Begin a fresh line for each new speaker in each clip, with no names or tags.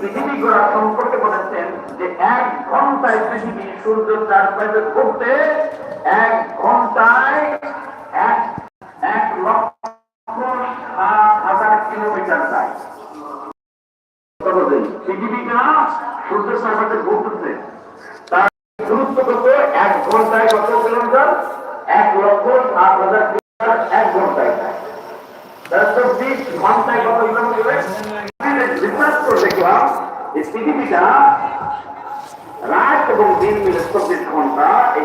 পৃথিবী ঘোরার সম্পর্কে বলেছেন যে এক ঘন্টায় পৃথিবী সূর্য চারপাশে ঘুরতে এক ঘন্টায় এক এক লক্ষ সাত হাজার কিলোমিটার যায়। পৃথিবীটা সূর্য চারপাশে ঘুরতেছে তার দূরত্ব কত এক ঘন্টায় কত কিলোমিটার এক লক্ষ সাত হাজার কিলোমিটার এক ঘন্টায় যায় তার চব্বিশ ঘন্টায় কত কিলোমিটার রিসার্চ করে দেখলাম এই পৃথিবীটা রাত এবং দিন মিলে চব্বিশ ঘণ্টা এই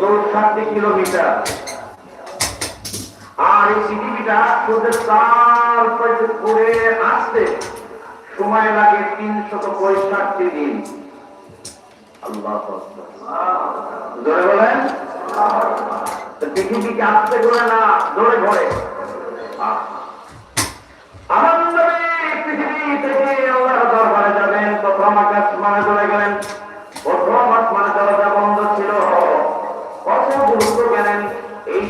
চৌষট্টি কিলোমিটার। আর এই পৃথিবীটা সূর্যের চার ঘুরে আসতে সময় লাগে তিনশত পঁয়ষট্টি দিন। আল্লাহ জোরে বলেন? পৃথিবীকে আসতে ঘুরে না জোরে ঘরে আমার পৃথিবী থেকে আল্লাহর দরবারে যাবেন, প্রথম আকাশ মানে চলে গেলেন।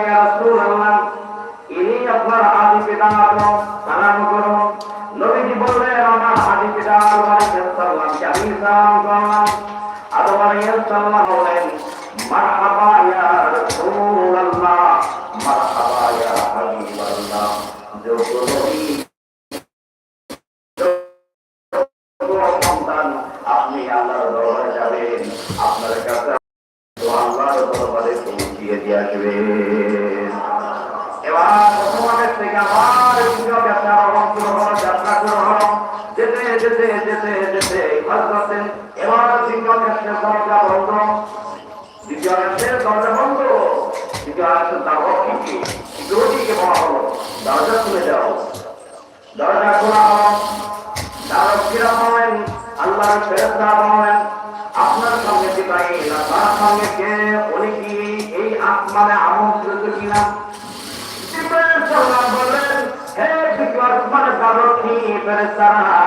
ইয়া ইনি আপনার আদি পিতা আদম সালাম করুন নবীজি বললেন আদি পিতা আদম আলাইহিস সালাম আমি সালাম করলাম ইয়া ইয়া আপনি আল্লাহর দরবারে যাবেন আপনার কাছে দিয়ে আসবেন এবার যাত্রা শুরু যেতে যেতে যেতে যেতে হজরতেন এবার দ্বিতীয় কাছের দরজা দ্বিতীয় কাছের দরজা বন্ধ দ্বিতীয় দরজা কি দুটিকে বলা হলো দরজা খুলে যাও দরজা খোলা হলো দারক্ষীরা বলেন আল্লাহর ফেরেশতা বলেন আপনার জিব্রাইল আর তার সঙ্গে কে উনি কি এই আসমানে আমন্ত্রিত কিনা জিব্রাইল সাল্লাম বললেন হে দ্বিতীয় আসমানে দারক্ষী ফেরেশতারা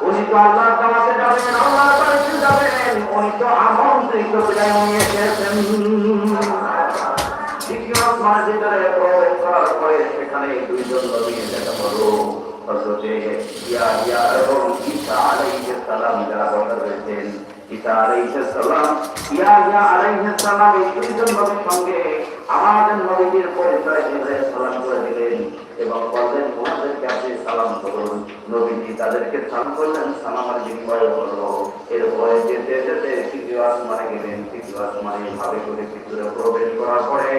উনি তো আল্লাহর দাওয়াতে যাবেন আল্লাহর বাড়িতে যাবেন উনি তো আমন্ত্রিত বিদায় উনি এসেছেন দ্বিতীয় আসমানের ভিতরে প্রবেশ করার পরে সেখানে দুইজন নবী দেখা হলো হযরতে ইয়াহিয়া এবং ঈসা আলাইহিস সালাম যারা বসা রয়েছেন আমাদের প্রবেশ করার পরে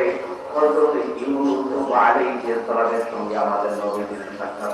সঙ্গে আমাদের সাক্ষাৎ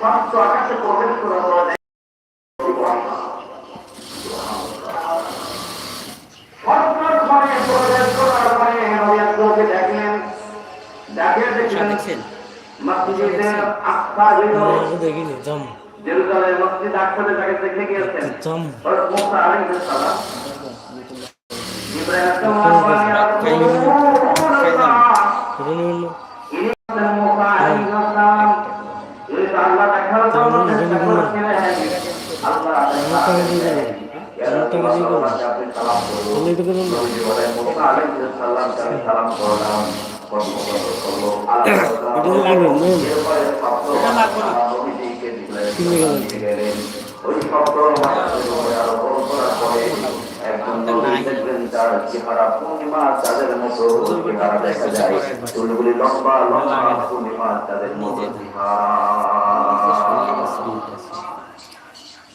ষষ্ঠ আকাশে প্রবেশ করা হলো সত্তর ঘরে প্রবেশ করার পরে নবীর চোখে দেখলেন। দেখে মসজিদের আকসা হইল।
দেখিনি জম।
জেরুজালেম মসজিদ আকসাতে তাকে দেখে গিয়েছেন।
জম।
মুসা আলাইহিস সালাম। ইব্রাহিম ওই শব্দ করার পরে একজন নবী দেখবেন তার চেহারা পূর্ণিমা চাঁদের মতো চেহারা দেখা যায় চুলগুলি লম্বা লম্বা পূর্ণিমা চাঁদের মতো চেহারা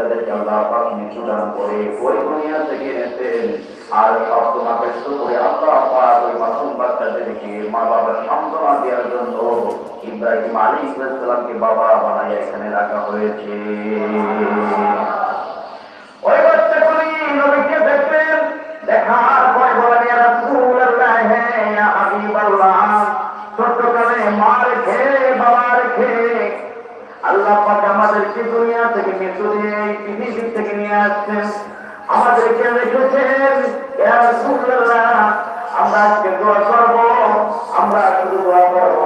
তাদেরকে আল্লাহ পাক মৃত্যু দান করে ওই দুনিয়া থেকে এনেছেন আর সব তোমাকে করে আল্লাহ পাক, ওই মাসুম বাচ্চাদেরকে মা বাবার সান্ত্বনা দেওয়ার জন্য ইব্রাহিম আলী ইসলামকে বাবা বানাই এখানে রাখা হয়েছে। ওই বাচ্চাগুলি নবীকে দেখলেন, দেখার পরে বলেন ইয়া রাসূলুল্লাহ হে ইয়া হাবিবাল্লাহ ছোট্টকালে মা রেখে বাবা রেখে আল্লাহ পাক আমাদেরকে দুনিয়া থেকে মৃত্যু দিয়ে এই পৃথিবী থেকে নিয়ে আসছেন আমাদেরকে রেখেছেন আমরা আজকে দোয়া করব, আমরা শুধু দোয়া করব।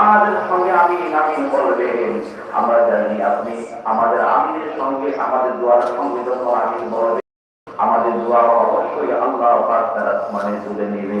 আমাদের সঙ্গে আমিন আমিন বলবেন। আমরা জানি আপনি আমাদের আমিনের সঙ্গে, আমাদের দোয়ার সঙ্গে যখন আমিন বলবেন, আমাদের দোয়া অবশ্যই আল্লাহ তার আসমানে তুলে নেবে।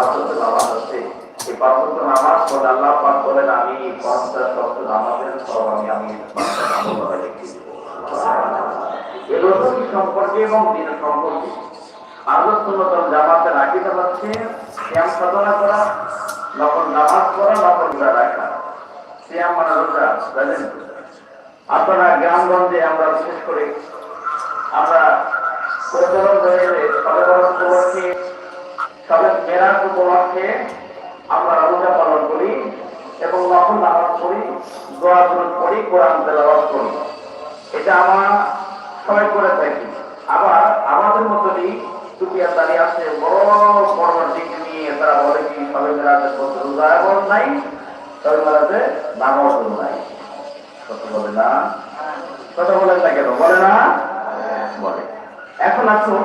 পাঁচ বছর নামাজ আছে এই পাঁচ বছর নামাজ বলেন, আমি পঞ্চাশ রসুল সম্পর্কে এবং নামাজ পড়া নকল রোজা রাখা। শ্যাম মানে আপনারা গ্রামগঞ্জে আমরা বিশেষ করে আমরা প্রচলন সবে মেরাজ উপলক্ষে আমরা রোজা পালন করি এবং নকল নামাজ পড়ি দোয়া দূর করি কোরআন তেলাওয়াত করি। এটা আমরা সবাই করে থাকি। আবার আমাদের মতনই দুটিয়া দাঁড়িয়ে আছে বড় বড় দিক নিয়ে তারা বলে কি সবাই মেলাতে রোজা এমন নাই সবাই মেলাতে নামাজ নাই। কথা বলে না? কথা বলেন না কেন? বলে না? বলে। এখন আসুন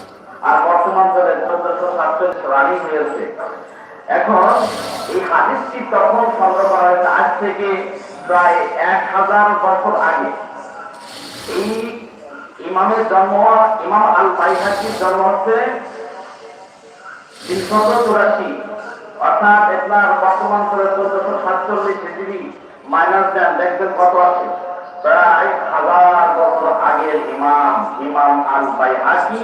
আর বর্তমান চলে চোদ্দশো সাতচল্লিশ রানি হয়েছে। এখন এই হাদিসটি তখন সংগ্রহ করা হয়েছে আজ থেকে প্রায় এক হাজার বছর আগে। এই ইমামের জন্ম, ইমাম আল বাইহাকির জন্ম হচ্ছে তিনশত চুরাশি। অর্থাৎ আপনার বর্তমান করে চোদ্দশো সাতচল্লিশ হিজড়ি মাইনাস দেন দেখবেন কত আছে? প্রায় হাজার বছর আগের ইমাম ইমাম আল বাইহাকি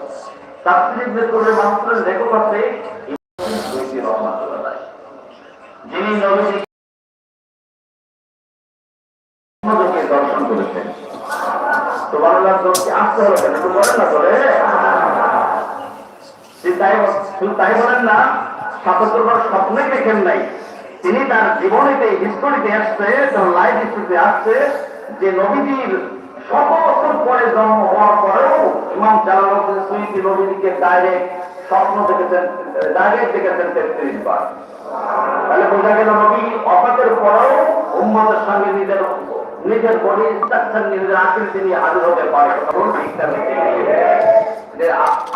তাফসির বিসুরের মানুষের লেখক আছে তাই বলেন না, সাতাত্তর স্বপ্নে দেখেন নাই। তিনি তার জীবনীতে হিস্টোরিতে আসছে, তার লাইফ হিস্টোরিতে আসছে যে নবীজির শত বছর পরে জন্ম হওয়ার পরেও ইমাম জালালউদ্দিন সুইতি নবীজিকে ডাইরেক্ট স্বপ্ন দেখেছেন ডাইরেক্ট দেখেছেন তেত্রিশ বার তাহলে বোঝা গেল নবী অফাতের পরেও উম্মতের সঙ্গে নিজের নিজের বডি স্ট্রাকচার নিজের আকৃতি নিয়ে হাজির হতে পারে।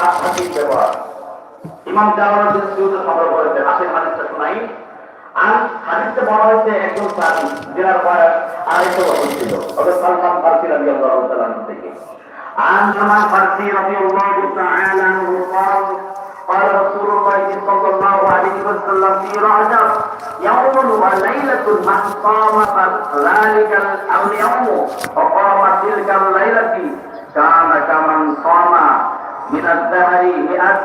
আধ্যাত্মিক ব্যবহার। ইমাম জালালউদ্দিন সুয়ুতি সংগ্রহ করেছেন হাদিসটা শোনাই। আর হাদিসে বলা হয়েছে একজন সাহাবী যার বয়স আড়াইশো বছর ছিল তবে সালমান ফারসি রাদিয়াল্লাহু তাআলা আনহু থেকে عن سلمان الفارسي رضي الله تعالى عنه قال قال رسول الله صلى الله عليه وسلم في رجب يوم وليلة من صام ذلك اليوم وقام تلك الليلة كان كمن صام من الدهر مئة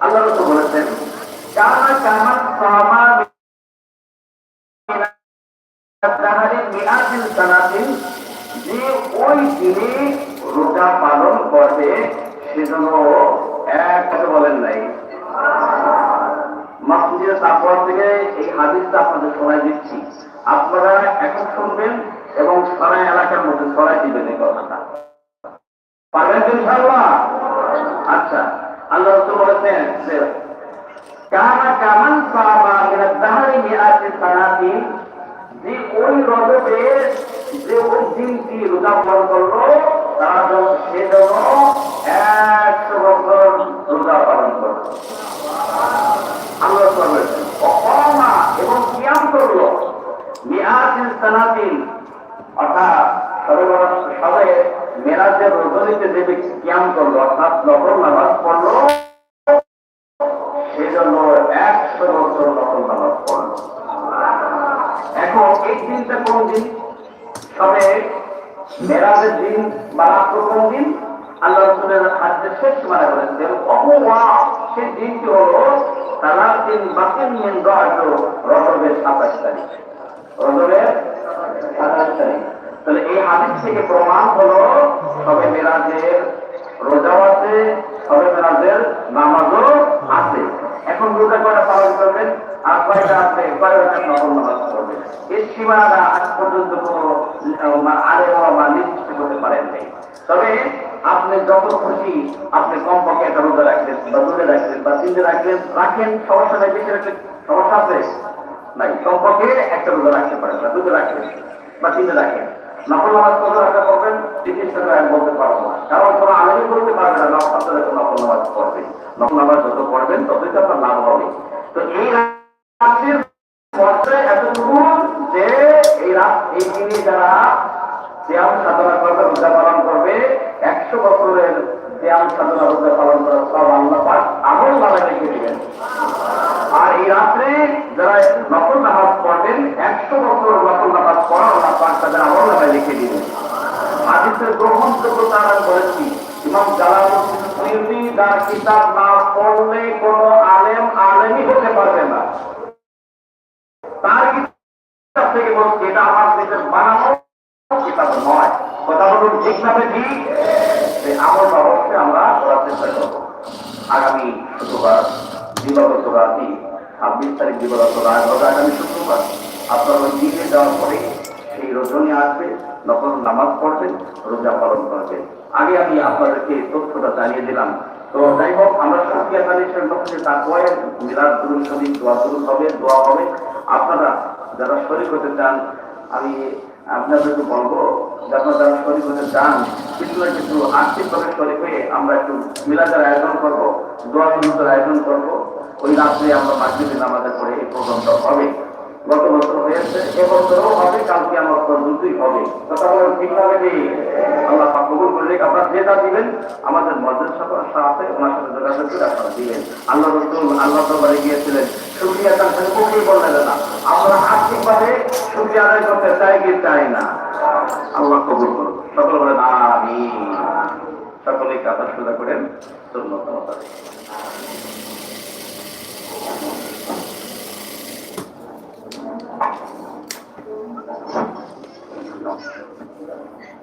আল্লাহ রাসূল বলেছেন যে ওই দিনে রোজা পালন করে সেজন্য এক বলেন নাই। মাসুদের তারপর থেকে এই হাদিসটা আপনাদের শোনাই দিচ্ছি। আপনারা এখন শুনবেন এবং সারা এলাকার মধ্যে ছড়াই দিবেন এই কথাটা। পারবেন তো আচ্ছা। আল্লাহ রাসূল বলেছেন কামা কামান সামা মিনাদ দাহরি মিআতি সানাতিন যে ওই রজবে যে ওই দিনটি রোজা পালন করল, তারা যেন সে যেন একশো বছর রোজা পালন করল। আল্লাহ অকমা এবং কিয়াম করল মিয়াতিন সানাতিন অর্থাৎ সবে বরং সবে মেরাজের রজনীতে যে ব্যক্তি করল, অর্থাৎ নকল নামাজ পড়ল। সেজন্য একশো বছর নকল নামাজ পড়ল। এখন এই দিনটা কোন দিন? তবে মেরাজের দিন বা কোন দিন? আল্লাহ রসুলের হাতে শেষ মানে বলেছেন অপওয়া সেই দিনটি হলো তারা দিন বাতিল মিন রজবের সাতাশ তারিখ। রজবের হাদিস থেকে প্রমাণ হলো, তবে মেরাজের রোজাও আছে, তবে মেরাজের নামাজও আছে। এখন রোজা কয়টা পালন করবেন, আর কয়টা আছে? কয় রকম নকল নামাজ করবেন এর সীমানা আজ পর্যন্ত কোনো আরে বা নির্দিষ্ট করতে পারেন নাই তবে আপনি যত খুশি, আপনি কমপক্ষে একটা রোজা রাখলেন, বা দূরে রাখলেন, বা তিনটে রাখলেন, রাখেন, সমস্যা নাই, বেশি রাখলেন সমস্যা আছে? নাই, কমপক্ষে একটা রোজা রাখতে পারেন, বা দুটো রাখলেন, বা তিনটে রাখেন। নকল নামাজ কত রাখা করবেন চিকিৎসা আমি বলতে পারব না। কারণ কোনো আলেমই বলতে পারবে না আপনারা নকল নামাজ পড়বে নকল নামাজ যত পড়বেন, ততই তো আপনার লাভ হবে। রোজা পালন করবেন আগে আমি আপনাদেরকে তথ্যটা জানিয়ে দিলাম তো যাই হোক আমরা সত্যি আকালিশের লক্ষ্যে দোয়া দুরুদ হবে দোয়া হবে আপনারা যারা শরীর হতে চান আমি আপনাদেরকে বলব আপনারা শরীর হতে চান না কিছু আর্থিকভাবে শরীর হয়ে আমরা একটু মিলাদের আয়োজন করব, দোয়া আয়োজন করব। ওই রাত্রে আমরা মাগরিবের আমাদের পরে এই প্রোগ্রামটা হবে। গত বছর হয়েছে এবছরও হবে, কালকে আমার দুটোই হবে। কথা বলেন ঠিকভাবে যে আল্লাহ কবুল করলে আপনারা যেটা দিবেন, আমাদের মসজিদ সাথে ওনার সাথে যোগাযোগ করে আপনারা দিবেন। আল্লাহ রসুল, আল্লাহ দরবারে গিয়েছিলেন। শুক্রিয়া তার সাথে মুখেই বললেন না। আমরা আর্থিকভাবে শুক্রিয়া আদায় করতে চাই কি চাই না? আল্লাহ কবুল করুন সকল বলেন আমি সকলে কাতা সোজা করেন মতাবেক। Thank you.